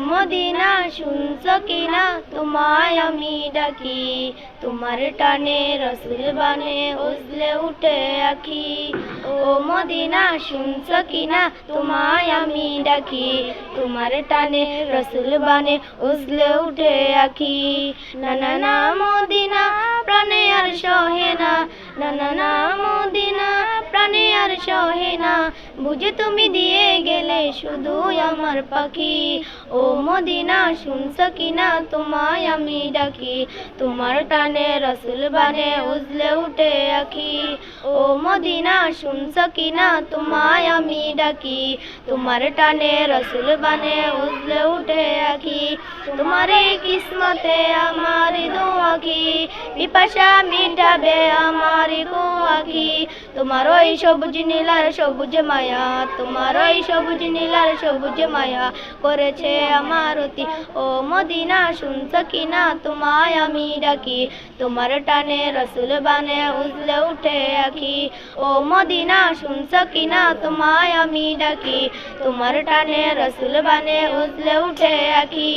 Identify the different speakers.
Speaker 1: Medina, শুনছ কিনা? তোমায় আমি ডাকি। তোমার টানে রসুল বানে উজলে উঠে আখি ও মদিনা, শুনছ কিনা? তোমায় আমি ডাকি। তোমার টানে রসুল বানে উজলে উঠে আখি না না না, মদিনা, প্রাণে আর সহে না না না সহে না। বুঝে তুমি দিয়ে গেলে শুধু আমার পাখি। ও মদিনা, শুনছ কিনা? তোমায় আমি ডাকি। তোমার টানে রসুল বানে উজলে উঠে আখি ও মদিনা, শুনছ কিনা? তোমায় আমি ডাকি। তোমার টানে রসুল বানে উজলে উঠে আখি তোমার কিসমতে আমার দু আখি পিপাসা মিটাবে আমার গো আখি তোমার ওই সবুজ নীলার সবুজ মায়া, তোমার ওই সবুজ নীলার সবুজ মায়া করেছে আমার অতি। ও মদিনা, শুনছ কিনা তোমায় আমি ডাকি। তোমার টানে রসুল বানে উজলে উঠে আখি ও মদিনা, শুনছ কিনা তোমায় আমি ডাকি। তোমার টানে রসুল বানে উজলে উঠে আখি